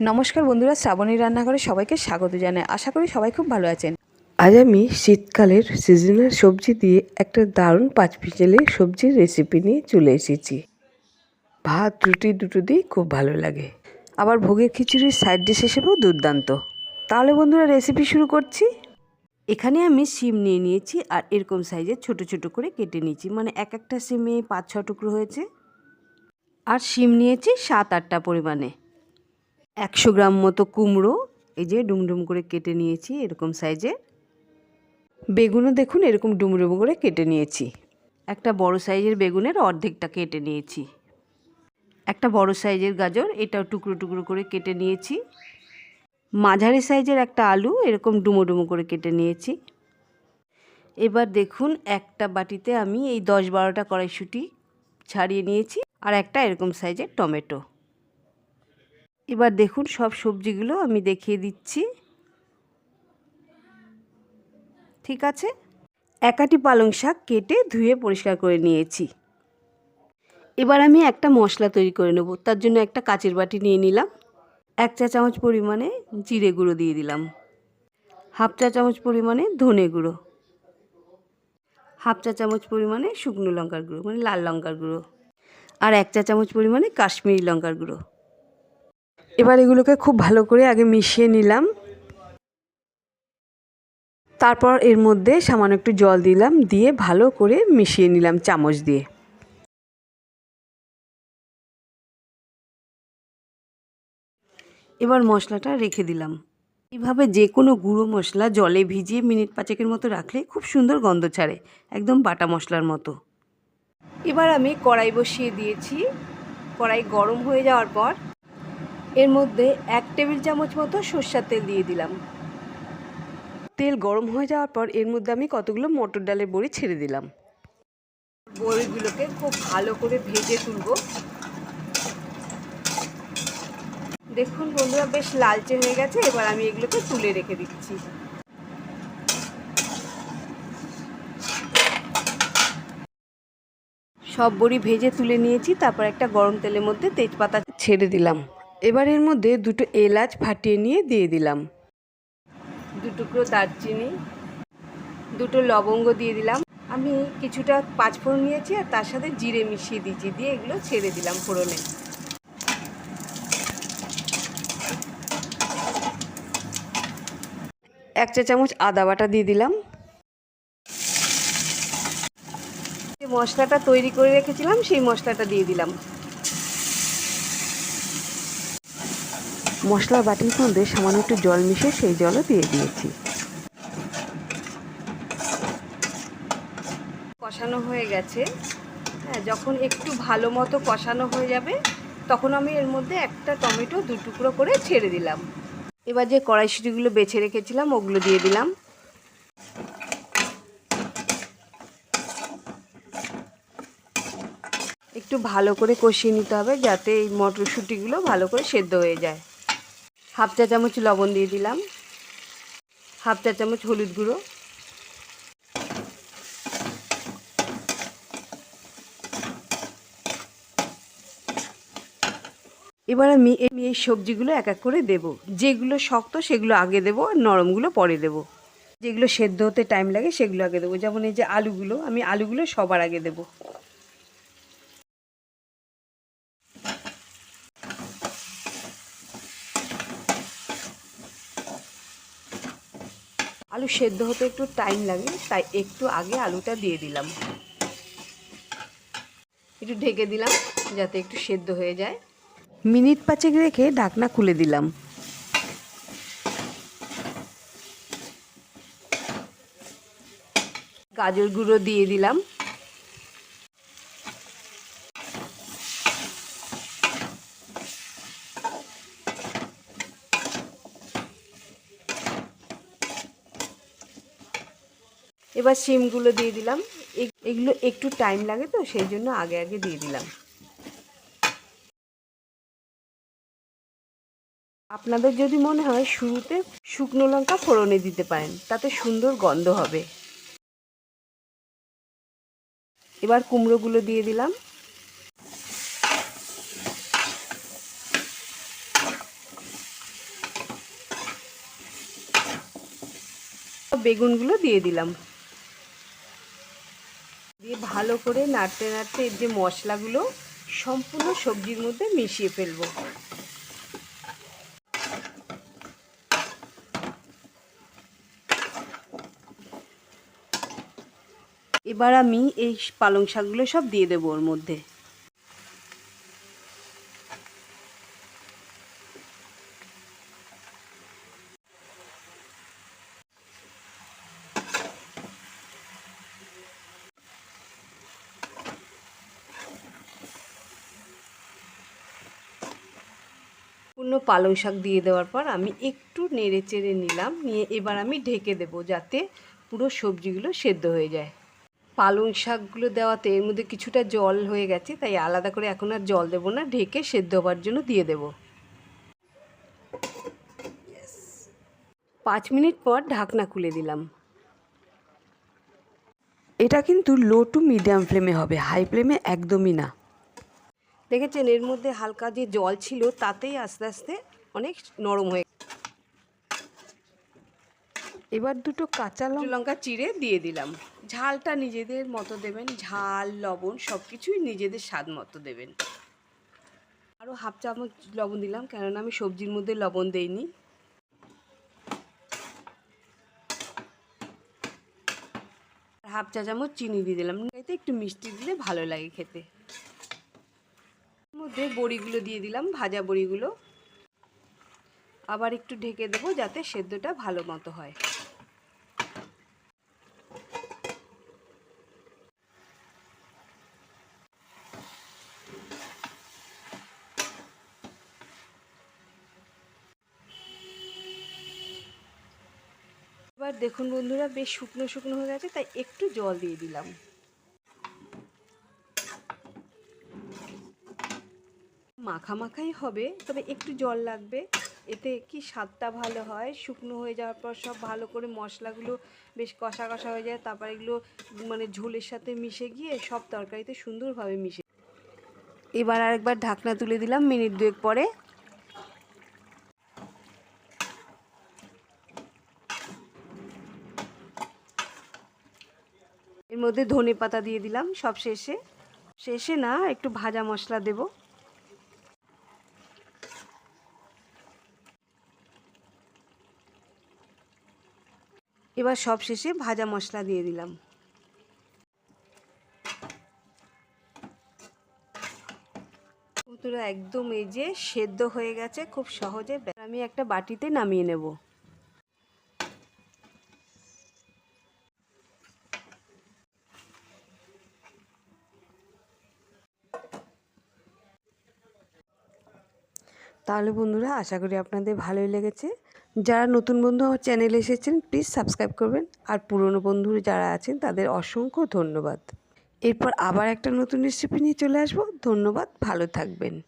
নমস্কার বন্ধুরা শ্রাবণী রান্নাঘরে সবাইকে স্বাগত জানাই। আশা করি সবাই খুব ভালো আছেন। আজ আমি শীতকালের সিজনাল সবজি দিয়ে একটা দারুণ পাঁচ পিচেলের সবজির রেসিপি নিয়ে চলে এসেছি। ভাত, রুটি দুটো দিয়ে খুব ভালো লাগে। আবার ভোগের খিচুড়ির সাইড ডিশ হিসেবেও দুর্দান্ত। তাহলে বন্ধুরা রেসিপি শুরু করছি। এখানে আমি সিম নিয়ে নিয়েছি আর এরকম সাইজের ছোট ছোট করে কেটে নিয়েছি। মানে এক একটা সিমে পাঁচ ছ টুকরো হয়েছে। আর সিম নিয়েছি সাত আটটা পরিমাণে। একশো গ্রাম মতো কুমড়ো, এই যে ডুমডুম করে কেটে নিয়েছি এরকম সাইজে। বেগুনও দেখুন এরকম ডুমডুম করে কেটে নিয়েছি। একটা বড় সাইজের বেগুনের অর্ধেকটা কেটে নিয়েছি। একটা বড় সাইজের গাজর, এটাও টুকরো টুকরো করে কেটে নিয়েছি। মাঝারি সাইজের একটা আলু, এরকম ডুমো ডুমো করে কেটে নিয়েছি। এবার দেখুন একটা বাটিতে আমি এই দশ বারোটা কড়াইশুঁটি ছাড়িয়ে নিয়েছি, আর একটা এরকম সাইজের টমেটো। এবার দেখুন সব সবজিগুলো আমি দেখিয়ে দিচ্ছি। ঠিক আছে? একাটি পালং শাক কেটে ধুয়ে পরিষ্কার করে নিয়েছি। এবার আমি একটা মশলা তৈরি করে নেব, তার জন্য একটা কাচের বাটি নিয়ে নিলাম। এক চা চামচ পরিমাণে জিরে গুঁড়ো দিয়ে দিলাম। হাফ চা চামচ পরিমাণে ধনে গুঁড়ো। হাফ চা চামচ পরিমাণে শুকনো লঙ্কার গুঁড়ো মানে লাল লঙ্কার গুঁড়ো। আর এক চা চামচ পরিমাণে কাশ্মীরি লঙ্কার গুঁড়ো। এবার এগুলোকে খুব ভালো করে আগে মিশিয়ে নিলাম। তারপর এর মধ্যে সামান্য একটু জল দিলাম, দিয়ে ভালো করে মিশিয়ে নিলাম চামচ দিয়ে। এবার মশলাটা রেখে দিলাম। এইভাবে যে কোনো গুঁড়ো মশলা জলে ভিজিয়ে মিনিট পাঁচেকের মতো রাখলে খুব সুন্দর গন্ধ ছাড়ে, একদম বাটা মশলার মতো। এবার আমি কড়াই বসিয়ে দিয়েছি। কড়াই গরম হয়ে যাওয়ার পর এর মধ্যে এক টেবিল চামচ মতো সর্ষার তেল দিয়ে দিলাম। তেল গরম হয়ে যাওয়ার পর এর মধ্যে আমি কতগুলো মটর ডালের বড়ি ছেড়ে দিলাম। বড়িগুলোকে খুব ভালো করে ভেজে তুলব। দেখুন বন্ধুরা বেশ লালচে হয়ে গেছে। এবার আমি এগুলোকে তুলে রেখে দিচ্ছি। সব বড়ি ভেজে তুলে নিয়েছি। তারপর একটা গরম তেলের মধ্যে তেজপাতা ছেড়ে দিলাম। এবার এর মধ্যে দুটো এলাচ ফাটিয়ে নিয়ে দিয়ে দিলাম। দু টুকরো দারচিনি দুটো লবঙ্গ দিয়ে দিলাম। আমি কিছুটা পাঁচফোড়ন নিয়েছি আর তার সাথে জিরে মিশিয়ে দিয়েছি দিয়ে এগুলো ছেড়ে দিলাম ফোড়নে। এক চা চামচ আদা বাটা দিয়ে দিলাম। যে মশলাটা তৈরি করে রেখেছিলাম সেই মশলাটা দিয়ে দিলাম। মশলার বাটির মধ্যে সামান্য একটু জল মিশিয়ে সেই জলও দিয়ে দিয়েছি। কষানো হয়ে গেছে। হ্যাঁ যখন একটু ভালো মতো কষানো হয়ে যাবে, তখন আমি এর মধ্যে একটা টমেটো দু টুকরো করে ছেড়ে দিলাম। এবার যে কড়াইশুটিগুলো বেছে রেখেছিলাম, ওগুলো দিয়ে দিলাম। একটু ভালো করে কষিয়ে নিতে হবে, যাতে এই মটরশুঁটিগুলো ভালো করে সেদ্ধ হয়ে যায়। হাফ চা চামচ লবণ দিয়ে দিলাম। হাফ চা চামচ হলুদ গুঁড়ো। এবার আমি এই সবজিগুলো এক এক করে দেব। যেগুলো শক্ত সেগুলো আগে দেবো আর নরমগুলো পরে দেব। যেগুলো সেদ্ধ হতে টাইম লাগে সেগুলো আগে দেবো। যেমন এই যে আলুগুলো, আমি আলুগুলো সবার আগে দেবো। আলু সেদ্ধ হতে একটু টাইম লাগে তাই একটু আগে আলুটা দিয়ে দিলাম। একটু ঢেকে দিলাম যাতে একটু সেদ্ধ হয়ে যায়। মিনিট পাঁচেক রেখে ঢাকনা খুলে দিলাম। গাজর গুঁড়ো দিয়ে দিলাম। এবার সিমগুলো দিয়ে দিলাম। এগুলো একটু টাইম লাগে তো, সেই জন্য আগে আগে দিয়ে দিলাম। আপনাদের যদি মনে হয় শুরুতে শুকনো লঙ্কা ফোড়নে দিতে পারেন, তাতে সুন্দর গন্ধ হবে। এবার কুমড়োগুলো দিয়ে দিলাম। বেগুনগুলো দিয়ে দিলাম। ভালো করে নাড়তে নাড়তে এর যে মশলাগুলো সম্পূর্ণ সবজির মধ্যে মিশিয়ে ফেলব। এবার আমি এই পালং শাকগুলো সব দিয়ে দেবো ওর মধ্যে। পূর্ণ পালং শাক দিয়ে দেওয়ার পর আমি একটু নেড়ে চেড়ে নিলাম, নিয়ে এবার আমি ঢেকে দেব যাতে পুরো সবজিগুলো সেদ্ধ হয়ে যায়। পালং শাকগুলো দেওয়াতে এর মধ্যে কিছুটা জল হয়ে গেছে, তাই আলাদা করে এখন আর জল দেবো না, ঢেকে সেদ্ধ হওয়ার জন্য দিয়ে দেব। পাঁচ মিনিট পর ঢাকনা খুলে দিলাম। এটা কিন্তু লো টু মিডিয়াম ফ্লেমে হবে হাই ফ্লেমে একদমই না। দেখেছেন এর মধ্যে হালকা যে জল ছিল তাতেই আস্তে আস্তে অনেক নরম হয়ে এবার দুটো কাঁচা লঙ্কা চিড়ে দিয়ে দিলাম। ঝালটা নিজেদের মতো দেবেন ঝাল লবণ সব কিছুই নিজেদের স্বাদ মতো দেবেন। আরও হাফ চামচ লবণ দিলাম কেননা আমি সবজির মধ্যে লবণ দেইনি। হাফ চা চামচ চিনি দিয়ে দিলাম। এতে একটু মিষ্টি দিলে ভালো লাগে খেতে। মধ্যে বড়িগুলো দিয়ে দিলাম, ভাজা বড়িগুলো। আবার একটু ঢেকে দেবো যাতে সেদ্ধটা ভালো মতো হয়। এবার দেখুন বন্ধুরা, বেশ শুকনো শুকনো হয়ে গেছে, তাই একটু জল দিয়ে দিলাম। মাখা মাখাই হবে, তবে একটু জল লাগবে। এতে কি স্বাদটা ভালো হয়? শুকনো হয়ে যাওয়ার পর সব ভালো করে মশলাগুলো বেশ কষা কষা হয়ে যায়, তারপর এগুলো মানে ঝোলের সাথে মিশে গিয়ে সব তরকারিতে সুন্দরভাবে মিশে এবার আরেকবার ঢাকনা তুলে দিলাম মিনিট দুয়েক পরে। এর মধ্যে ধনে পাতা দিয়ে দিলাম সব শেষে। শেষে না, একটু ভাজা মশলা দেব। এবার সব শেষে ভাজা মশলা দিয়ে দিলাম। বন্ধুরা একদম এই যে সেদ্ধ হয়ে গেছে, খুব সহজে আমি একটা বাটিতে নামিয়ে নেব। তাহলে বন্ধুরা, আশা করি আপনাদের ভালোই লেগেছে। যারা নতুন বন্ধু আমার চ্যানেলে এসেছেন প্লিজ সাবস্ক্রাইব করবেন। আর পুরনো বন্ধু যারা আছেন, তাদের অসংখ্য ধন্যবাদ। এরপর আবার একটা নতুন রেসিপি নিয়ে চলে আসব। ধন্যবাদ, ভালো থাকবেন।